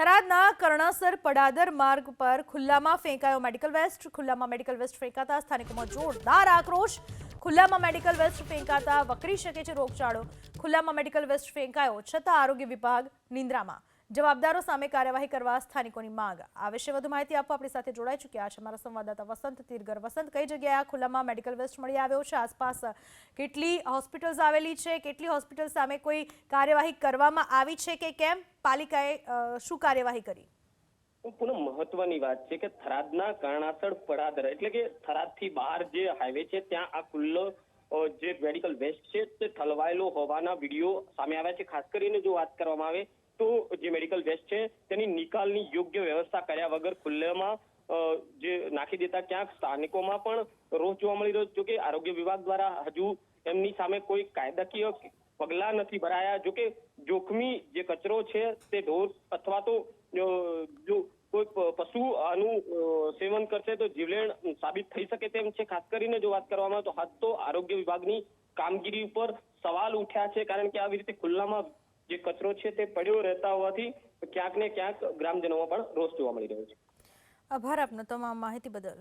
થરાદના કર્ણસર પડાદર માર્ગ પર ખુલ્લામાં ફેંકાયો મેડિકલ વેસ્ટ. ખુલ્લામાં મેડિકલ વેસ્ટ ફેંકાતા સ્થાનિકોમાં જોરદાર આક્રોશ. ખુલ્લામાં મેડિકલ વેસ્ટ ફેંકાતા વકરી શકે છે રોગચાળો. ખુલ્લામાં મેડિકલ વેસ્ટ ફેંકાયો છતાં આરોગ્ય વિભાગ નિંદ્રામાં. જવાબદારો સામે કાર્યવાહી કરવા સ્થાનિકોની માંગ. આ વિશે વધુ માહિતી આપવા આપણી સાથે જોડાઈ ચૂક્યા છે અમારા સંવાદદાતા વસંત તીરગર. વસંત, કઈ જગ્યાએ આ ખુલ્લામાં મેડિકલ વેસ્ટ મળી આવ્યો છે? આસપાસ કેટલી હોસ્પિટલ્સ આવેલી છે? કેટલી હોસ્પિટલ સામે કોઈ કાર્યવાહી કરવામાં આવી છે કે કેમ? પાલિકાએ શું કાર્યવાહી કરી? પૂનમ મહત્વની વાત છે કે થરાદના કર્ણાસડ પડાદર એટલે કે થરાદથી બહાર જે હાઈવે છે, ત્યાં આ ખુલ્લો જે મેડિકલ વેસ્ટ છે તે ઠલવાયેલો હોવાના વીડિયો સામે આવ્યા છે ખાસ કરીને જો વાત કરવામાં આવે તો જે મેડિકલ વેસ્ટ છે તેની નિકાલની યોગ્ય વ્યવસ્થા કર્યા વગર ખુલ્લામાં જે નાખી દેતા ક્યાંક સ્થાનિકોમાં પણ રોષ જોવા મળી રહ્યો છે. જો કે આરોગ્ય વિભાગ દ્વારા હજુ એમની સામે કોઈ કાયદાકીય પગલા નથી ભરાયા જોકે જોખમી જે કચરો છે તે ઢોર અથવા તો જો કોઈ પશુ આનું સેવન કરશે તો જીવલેણ સાબિત થઈ શકે તેમ છે. ખાસ કરીને જો વાત કરવામાં આવે તો હાથ તો આરોગ્ય વિભાગની કામગીરી ઉપર સવાલ ઉઠ્યા છે. કારણ કે આવી રીતે ખુલ્લામાં જે કચરો છે તે પડ્યો રહેતા હોવાથી ક્યાંક ને ક્યાંક ગ્રામજનોમાં પણ રોષ જોવા મળી રહ્યો છે. આભાર આપનો તમામ માહિતી બદલ.